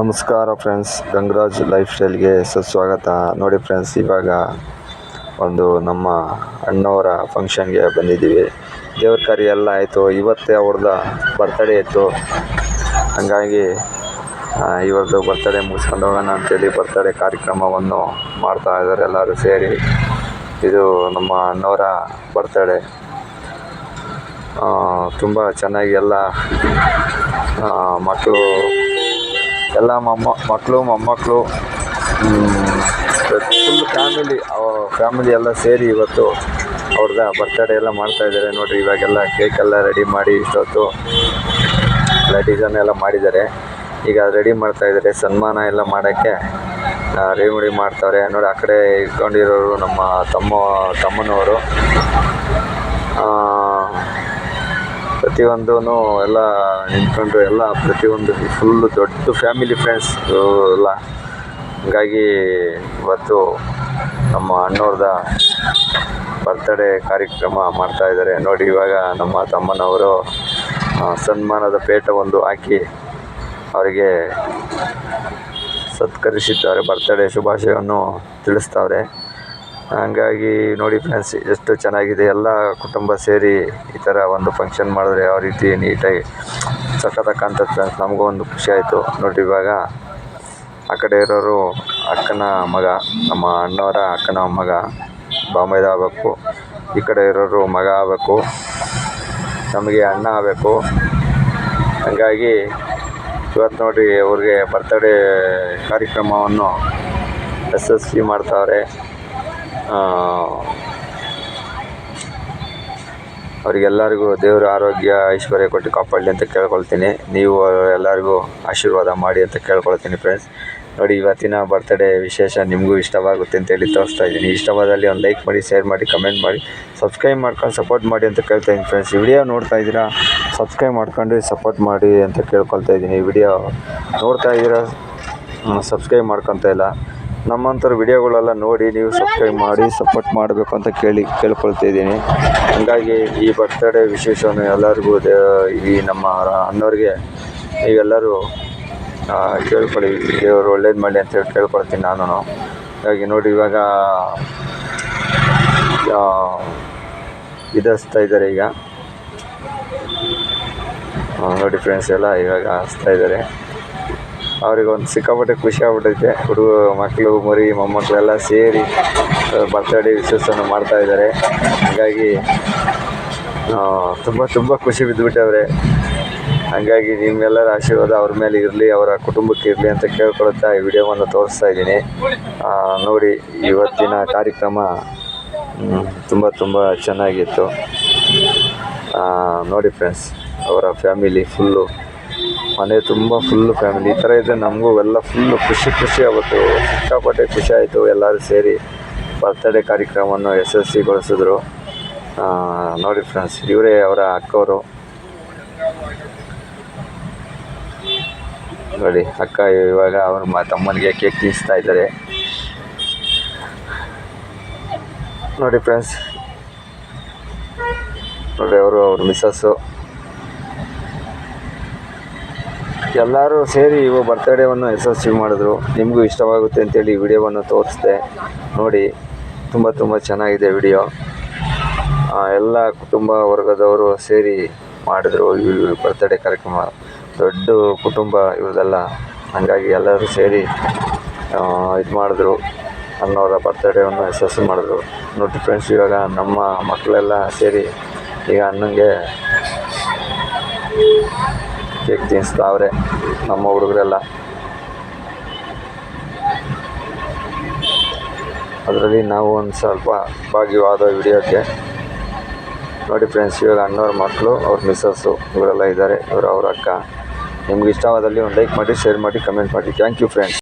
ನಮಸ್ಕಾರ friends Gangaraj life ಸ್ಟೈಲ್ಗೆ ಸುಸ್ವಾಗತ ನೋಡಿ ಫ್ರೆಂಡ್ಸ್ ಇವಾಗ ಒಂದು ನಮ್ಮ ಅಣ್ಣವರ ಫಂಕ್ಷನ್ಗೆ ಬಂದಿದ್ದೀವಿ. ದೇವ್ರ ಕಾರ್ಯ ಎಲ್ಲ ಆಯಿತು. ಇವತ್ತೇ ಅವ್ರದ್ದು ಬರ್ತಡೇ ಇತ್ತು. ಹಾಗಾಗಿ ಇವ್ರದ್ದು ಬರ್ತಡೇ ಮುಗಿಸ್ಕೊಂಡು ಹೋಗೋಣ ಅಂತೇಳಿ ಬರ್ತಡೇ ಕಾರ್ಯಕ್ರಮವನ್ನು ಮಾಡ್ತಾ ಇದ್ದಾರೆ ಎಲ್ಲರೂ ಸೇರಿ. ಇದು ನಮ್ಮ ಅಣ್ಣವರ ಬರ್ತಡೇ ತುಂಬ ಚೆನ್ನಾಗಿ ಎಲ್ಲ ಮಕ್ಕಳು ಎಲ್ಲ ಮೊಮ್ಮ ಮಕ್ಕಳು ಮೊಮ್ಮಕ್ಕಳು ಫುಲ್ ಫ್ಯಾಮಿಲಿ ಫ್ಯಾಮಿಲಿ ಎಲ್ಲ ಸೇರಿ ಇವತ್ತು ಅವ್ರದ್ದು ಬರ್ತಡೇ ಎಲ್ಲ ಮಾಡ್ತಾ ಇದ್ದಾರೆ ನೋಡಿರಿ, ಇವಾಗೆಲ್ಲ ಕೇಕ್ ಎಲ್ಲ ರೆಡಿ ಮಾಡಿ ಇಷ್ಟೊತ್ತು ಎಲ್ಲ ಡಿಸೈನ್ ಎಲ್ಲ ಮಾಡಿದ್ದಾರೆ. ಈಗ ರೆಡಿ ಮಾಡ್ತಾ ಇದ್ದಾರೆ ಸನ್ಮಾನ ಎಲ್ಲ ಮಾಡೋಕ್ಕೆ ರೆಡಿ ಮಾಡ್ತಾವ್ರೆ. ನೋಡಿ, ಆ ಕಡೆ ಇಟ್ಕೊಂಡಿರೋರು ನಮ್ಮ ತಮ್ಮ, ತಮ್ಮನವರು. ಪ್ರತಿಯೊಂದೂ ಎಲ್ಲ ನಿಂತ್ಕೊಂಡು ಎಲ್ಲ ಪ್ರತಿಯೊಂದು ಫುಲ್ಲು ದೊಡ್ಡ ಫ್ಯಾಮಿಲಿ ಫ್ರೆಂಡ್ಸ್ ಎಲ್ಲ. ಹಾಗಾಗಿ ಇವತ್ತು ನಮ್ಮ ಅಣ್ಣವ್ರದ ಬರ್ತಡೇ ಕಾರ್ಯಕ್ರಮ ಮಾಡ್ತಾ ಇದ್ದಾರೆ ನೋಡಿ ಇವಾಗ ನಮ್ಮ ತಮ್ಮನವರು ಸನ್ಮಾನದ ಪೇಟ ಒಂದು ಹಾಕಿ ಅವರಿಗೆ ಸತ್ಕರಿಸಿದ್ದಾರೆ. ಬರ್ತಡೇ ಶುಭಾಶಯವನ್ನು ತಿಳಿಸ್ತಾವ್ರೆ. ಹಂಗಾಗಿ ನೋಡಿ ಫ್ರೆಂಡ್ಸ್ ಎಷ್ಟು ಚೆನ್ನಾಗಿದೆ. ಎಲ್ಲ ಕುಟುಂಬ ಸೇರಿ ಈ ಥರ ಒಂದು ಫಂಕ್ಷನ್ ಮಾಡಿದ್ರೆ ಯಾವ ರೀತಿ ನೀಟಾಗಿ ಸಖತ್ತಾಗಿ ಕಾಣ್ತದೆ ಫ್ರೆಂಡ್ಸ್ ನಮಗೂ ಒಂದು ಖುಷಿ ಆಯಿತು. ನೋಡಿ, ಇವಾಗ ಆ ಕಡೆ ಇರೋರು ಅಕ್ಕನ ಮಗ, ನಮ್ಮ ಅಣ್ಣವರ ಅಕ್ಕನ ಮಗ ಬಾಂಬೈದ ಆಗಬೇಕು. ಈ ಕಡೆ ಇರೋರು ಮಗ ಆಗಬೇಕು. ನಮಗೆ ಅಣ್ಣ ಆಗಬೇಕು. ಹಂಗಾಗಿ ಇವತ್ತು ನೋಡಿ, ಅವ್ರಿಗೆ ಬರ್ತಡೇ ಕಾರ್ಯಕ್ರಮವನ್ನು ಯಶಸ್ವಿ ಮಾಡ್ತಾವ್ರೆ. ಅವರಿಗೆಲ್ಲರಿಗೂ ದೇವರ ಆರೋಗ್ಯ, ಐಶ್ವರ್ಯ ಕೊಟ್ಟು ಕಾಪಾಡಲಿ ಅಂತ ಕೇಳ್ಕೊಳ್ತೀನಿ. ನೀವು ಎಲ್ಲರಿಗೂ ಆಶೀರ್ವಾದ ಮಾಡಿ ಅಂತ ಕೇಳ್ಕೊಳ್ತೀನಿ ಫ್ರೆಂಡ್ಸ್ ನೋಡಿ, ಇವತ್ತಿನ ಬರ್ತ್ಡೇ ವಿಶೇಷ ನಿಮಗೂ ಇಷ್ಟವಾಗುತ್ತೆ ಅಂತೇಳಿ ತೋರಿಸ್ತಾ ಇದ್ದೀನಿ. ಇಷ್ಟವಾದಲ್ಲಿ ಒಂದು ಲೈಕ್ ಮಾಡಿ ಶೇರ್ ಮಾಡಿ ಕಮೆಂಟ್ ಮಾಡಿ ಸಬ್ಸ್ಕ್ರೈಬ್ ಮಾಡ್ಕೊಂಡು ಸಪೋರ್ಟ್ ಮಾಡಿ ಅಂತ ಕೇಳ್ತಾ ಇದ್ದೀನಿ ಫ್ರೆಂಡ್ಸ್ ವಿಡಿಯೋ ನೋಡ್ತಾ ಇದ್ದೀರಾ ಸಬ್ಸ್ಕ್ರೈಬ್ ಮಾಡ್ಕೊಂಡು ಸಪೋರ್ಟ್ ಮಾಡಿ ಅಂತ ಕೇಳ್ಕೊಳ್ತಾ ಇದ್ದೀನಿ. ವಿಡಿಯೋ ನೋಡ್ತಾ ಇದ್ದೀರಾ ಸಬ್ಸ್ಕ್ರೈಬ್ ಮಾಡ್ಕೊತಾ ಇಲ್ಲ. ನಮ್ಮಂಥವ್ರ ವಿಡಿಯೋಗಳೆಲ್ಲ ನೋಡಿ ನೀವು ಸಬ್ಸ್ಕ್ರೈಬ್ ಮಾಡಿ ಸಪೋರ್ಟ್ ಮಾಡಬೇಕು ಅಂತ ಕೇಳಿ ಕೇಳ್ಕೊಳ್ತಾ ಇದ್ದೀನಿ. ಹಂಗಾಗಿ ಈ ಬರ್ತ್ಡೇ ವಿಶೇಷವನ್ನು ಎಲ್ಲರಿಗೂ ಈ ನಮ್ಮ ಅನ್ನೋರಿಗೆ ನೀವೆಲ್ಲರೂ ಕೇಳ್ಕೊಳ್ಳಿ. ದೇವರು ಒಳ್ಳೇದು ಮಾಡಿ ಅಂತ ಹೇಳಿ ಕೇಳ್ಕೊಳ್ತೀನಿ ನಾನು. ಹಾಗಾಗಿ ನೋಡಿ ಇವಾಗ ಆ, ಇದು ಹಚ್ತಾ ಇದ್ದಾರೆ ಈಗ. ನೋಡಿ ಫ್ರೆಂಡ್ಸ್ ಎಲ್ಲ ಇವಾಗ ಹಚ್ತಾ ಇದ್ದಾರೆ. ಅವ್ರಿಗೆ ಒಂದು ಸಿಕ್ಕಾಪಟ್ಟೆ ಖುಷಿ ಆಗ್ಬಿಟ್ಟೈತೆ. ಹುಡುಗ ಮಕ್ಕಳು ಮರಿ ಮೊಮ್ಮಕ್ಕಳೆಲ್ಲ ಸೇರಿ ಬರ್ತ್ಡೇ ವಿಶೇಷವನ್ನು ಮಾಡ್ತಾ ಇದ್ದಾರೆ. ಹಾಗಾಗಿ ತುಂಬ ತುಂಬ ಖುಷಿ ಬಿದ್ದುಬಿಟ್ಟವ್ರೆ ಹಾಗಾಗಿ ನಿಮ್ಮೆಲ್ಲರ ಆಶೀರ್ವಾದ ಅವ್ರ ಮೇಲೆ ಇರಲಿ, ಅವರ ಕುಟುಂಬಕ್ಕೆ ಇರಲಿ ಅಂತ ಕೇಳ್ಕೊಳ್ತಾ ಈ ವಿಡಿಯೋವನ್ನು ತೋರಿಸ್ತಾ ಇದ್ದೀನಿ. ನೋಡಿ, ಇವತ್ತಿನ ಕಾರ್ಯಕ್ರಮ ತುಂಬ ತುಂಬ ಚೆನ್ನಾಗಿತ್ತು. ನೋಡಿ ಫ್ರೆಂಡ್ಸ್ ಅವರ ಫ್ಯಾಮಿಲಿ ಫುಲ್ಲು ಮನೆ ತುಂಬ ಫುಲ್ ಫ್ಯಾಮಿಲಿ ಈ ಥರ ಇದ್ದರೆ ನಮಗೂ ಎಲ್ಲ ಫುಲ್ಲು ಖುಷಿ ಖುಷಿ ಆಗ್ಬಿಟ್ಟು ಸಿಕ್ಕಾಪಟ್ಟೆ ಖುಷಿ ಆಯಿತು ಎಲ್ಲರೂ ಸೇರಿ ಬರ್ತ್ಡೇ ಕಾರ್ಯಕ್ರಮವನ್ನು ಯಶಸ್ವಿಗೊಳಿಸಿದ್ರು ನೋಡಿ ಫ್ರೆಂಡ್ಸ್ ಇವರೇ ಅವರ ಅಕ್ಕವರು. ನೋಡಿ, ಅಕ್ಕ ಇವಾಗ ಅವ್ರ ತಮ್ಮನಿಗೆ ಕೇಕ್ ತಿನ್ನಿಸ್ತಾ ಇದ್ದಾರೆ. ನೋಡಿ ಫ್ರೆಂಡ್ಸ್ ನೋಡಿ ಅವರು, ಅವ್ರ ಮಿಸ್ಸಸ್ಸು ಎಲ್ಲರೂ ಸೇರಿ ಇವ ಬರ್ತ್ಡೇವನ್ನು ಯಶಸ್ವಿ ಮಾಡಿದ್ರು. ನಿಮಗೂ ಇಷ್ಟವಾಗುತ್ತೆ ಅಂತೇಳಿ ವಿಡಿಯೋವನ್ನು ತೋರಿಸ್ದೆ. ನೋಡಿ, ತುಂಬ ತುಂಬ ಚೆನ್ನಾಗಿದೆ ವಿಡಿಯೋ. ಎಲ್ಲ ಕುಟುಂಬ ವರ್ಗದವರು ಸೇರಿ ಮಾಡಿದ್ರು ಈ ಬರ್ತ್ಡೇ ಕಾರ್ಯಕ್ರಮ. ದೊಡ್ಡ ಕುಟುಂಬ ಇವ್ರದೆಲ್ಲ. ಹಾಗಾಗಿ ಎಲ್ಲರೂ ಸೇರಿ ಇದು ಮಾಡಿದ್ರು. ಅನ್ನೋರ ಬರ್ತ್ಡೇವನ್ನು ಯಶಸ್ವಿ ಮಾಡಿದ್ರು. ನೋಡಿ ಫ್ರೆಂಡ್ಸ್ ಇವಾಗ ನಮ್ಮ ಮಕ್ಕಳೆಲ್ಲ ಸೇರಿ ಈಗ ಅಣ್ಣಂಗೆ ಕೇಕ್ ತಿನ್ನಿಸ್ತಾವ್ರೆ ನಮ್ಮ ಹುಡುಗರೆಲ್ಲ. ಅದರಲ್ಲಿ ನಾವು ಒಂದು ಸ್ವಲ್ಪ ಭಾಗ್ಯವಾದ ವಿಡಿಯೋಕ್ಕೆ. ನೋಡಿ ಫ್ರೆಂಡ್ಸ್ ಇವಾಗ ಅಣ್ಣವ್ರ ಮಕ್ಕಳು ಅವ್ರ ಮಿಸ್ಸಸ್ಸು ಇವರೆಲ್ಲ ಇದ್ದಾರೆ ಇವರು ಅವ್ರ ಅಕ್ಕ. ನಿಮ್ಗೆ ಇಷ್ಟವಾದಲ್ಲಿ ಒಂದು ಲೈಕ್ ಮಾಡಿ ಶೇರ್ ಮಾಡಿ ಕಮೆಂಟ್ ಮಾಡಿ. Thank you friends